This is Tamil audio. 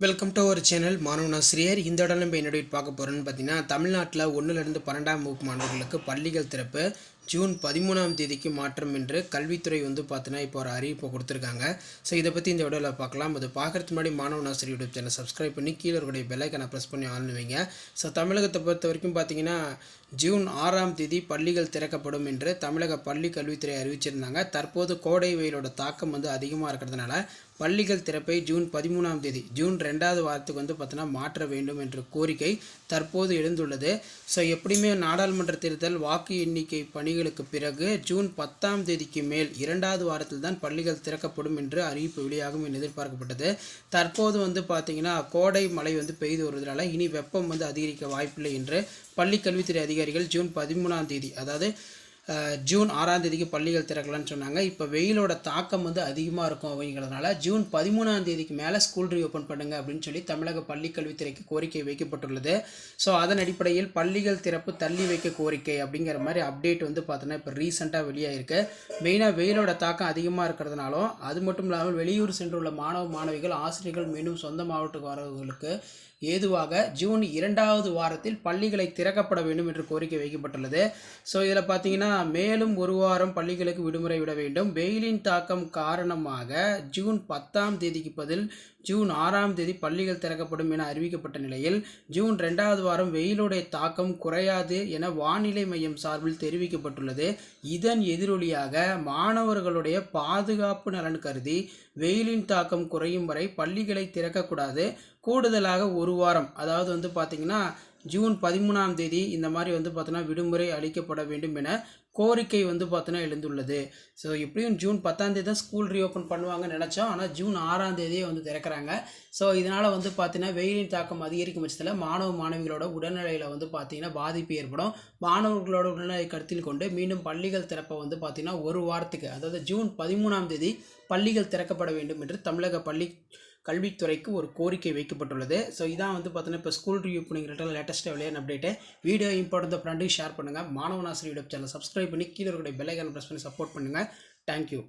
வெல்கம் டு ஒரு சேனல் மாணவன் ஆசிரியர் இந்த இடம் நம்ம என்னோட பார்க்க போகிறோன்னு பார்த்தீங்கன்னா தமிழ்நாட்டில் ஒன்றுலேருந்து பன்னெண்டாம் வகுப்பு மாணவர்களுக்கு பள்ளிகள் திறப்பு. ஜூன் பதிமூணாம் தேதிக்கு மாற்றம் என்று கல்வித்துறை வந்து பார்த்தீங்கன்னா இப்போ ஒரு அறிவிப்பை கொடுத்துருக்காங்க. ஸோ இதை பற்றி இந்த வீடியோவில் பார்க்கலாம். அது பார்க்குறதுக்கு முன்னாடி மாணவ ஆசிரியர் யூடியூப் சேனல் சப்ஸ்கிரைப் பண்ணி கீழே இருக்கக்கூடிய பெல்லைக்கனை ப்ரெஸ் பண்ணி ஆளுவீங்க வைங்க. ஸோ தமிழகத்தை பொறுத்த வரைக்கும் பார்த்தீங்கன்னா ஜூன் ஆறாம் தேதி பள்ளிகள் திறக்கப்படும் என்று தமிழக பள்ளி கல்வித்துறை அறிவிச்சிருந்தாங்க. தற்போது கோடை வெயிலோட தாக்கம் வந்து அதிகமாக இருக்கிறதுனால பள்ளிகள் திறப்பை ஜூன் பதிமூணாம் தேதி ஜூன் ரெண்டாவது வாரத்துக்கு வந்து பார்த்தீங்கன்னா மாற்ற வேண்டும் என்ற கோரிக்கை தற்போது எழுந்துள்ளது. ஸோ எப்படியுமே நாடாளுமன்ற தேர்தல் வாக்கு எண்ணிக்கை பணி பணிகளுக்கு பிறகு ஜூன் பத்தாம் தேதிக்கு மேல் இரண்டாவது வாரத்தில் தான் பள்ளிகள் திறக்கப்படும் என்று அறிவிப்பு வெளியாகும் என்று எதிர்பார்க்கப்பட்டது. தற்போது வந்து பார்த்தீங்கன்னா கோடை மழை வந்து பெய்து வருவதனால இனி வெப்பம் வந்து அதிகரிக்க வாய்ப்பில்லை என்று பள்ளி கல்வித்துறை அதிகாரிகள் ஜூன் பதிமூணாம் தேதி அதாவது ஜூன் ஆறாம் தேதிக்கு பள்ளிகள் திறக்கலான்னு சொன்னாங்க. இப்போ வெயிலோட தாக்கம் வந்து அதிகமாக இருக்கும் அப்படிங்கிறதுனால ஜூன் பதிமூணாம் தேதிக்கு மேலே ஸ்கூல் ரீஓப்பன் பண்ணுங்க அப்படின்னு சொல்லி தமிழக பள்ளிக்கல்வித்துறைக்கு கோரிக்கை வைக்கப்பட்டுள்ளது. ஸோ அதன் அடிப்படையில் பள்ளிகள் திறப்பு தள்ளி வைக்க கோரிக்கை அப்படிங்கிற மாதிரி அப்டேட் வந்து பார்த்தோன்னா இப்போ ரீசெண்டாக வெளியாகிருக்கு மெயினாக வெயிலோட தாக்கம் அதிகமாக இருக்கிறதுனாலும் அது மட்டும் இல்லாமல் வெளியூர் சென்றுள்ள மாணவ மாணவிகள் ஆசிரியர்கள் மீண்டும் சொந்த மாவட்டத்துக்கு வரவர்களுக்கு ஏதுவாக ஜூன் இரண்டாவது வாரத்தில் பள்ளிகளை திறக்கப்பட வேண்டும் என்று கோரிக்கை வைக்கப்பட்டுள்ளது. ஸோ இதில் பார்த்தீங்கன்னா மேலும் ஒரு வாரம் பள்ளிகளுக்கு விடுமுறை விட வேண்டும். வெயிலின் தாக்கம் காரணமாக ஜூன் பத்தாம் தேதிக்கு பதில் ஜூன் ஆறாம் தேதி பள்ளிகள் திறக்கப்படும் என அறிவிக்கப்பட்ட நிலையில் ஜூன் ரெண்டாவது வாரம் வெயிலுடைய தாக்கம் குறையாது என வானிலை மையம் சார்பில் தெரிவிக்கப்பட்டுள்ளது. இதன் எதிரொலியாக மாணவர்களுடைய பாதுகாப்பு நலன் கருதி வெயிலின் தாக்கம் குறையும் வரை பள்ளிகளை திறக்கக்கூடாது. கூடுதலாக ஒரு வாரம் அதாவது வந்து பார்த்திங்கன்னா ஜூன் பதிமூணாம் தேதி இந்த மாதிரி வந்து பார்த்தோன்னா விடுமுறை அளிக்கப்பட வேண்டும் என கோரிக்கை வந்து பார்த்தோன்னா எழுந்துள்ளது. ஸோ எப்படியும் ஜூன் பத்தாம் தேதி தான் ஸ்கூல் ரீஓப்பன் பண்ணுவாங்கன்னு நினச்சோம். ஆனால் ஜூன் ஆறாம் தேதியே வந்து திறக்கிறாங்க. ஸோ இதனால் வந்து பார்த்தீங்கன்னா வெயிலின் தாக்கம் அதிகரிக்கும் பட்சத்தில் மாணவ மாணவிகளோட உடல்நிலையில் வந்து பார்த்திங்கன்னா பாதிப்பு ஏற்படும். மாணவர்களோட உடல்நிலை கருத்தில் கொண்டு மீண்டும் பள்ளிகள் திறப்பை வந்து பார்த்தீங்கன்னா ஒரு வாரத்துக்கு அதாவது ஜூன் பதிமூணாம் தேதி பள்ளிகள் திறக்கப்பட வேண்டும் என்று தமிழக பள்ளி கல்வித்துறைக்கு ஒரு கோரிக்கை வைக்கப்பட்டுள்ளது. ஸோ இதான் வந்து பார்த்தீங்கன்னா இப்போ ஸ்கூல் ரிவ்யூ பண்ணிங்கிற லேட்டஸ்ட்டாக விளையாட அப்டேட்டு வீடியோ இம்பார்ட்டன் ஃப்ரெண்டையும் ஷேர் பண்ணுங்கள் மாணவன் ஆசிரியர் யூடியூப் சேனல் சப்ஸ்கிரைப் பண்ணி கீழே இருக்கிற பெல்லைக்கான ப்ரெஸ் பண்ணி சப்போர்ட் பண்ணுங்கள் தேங்க்யூ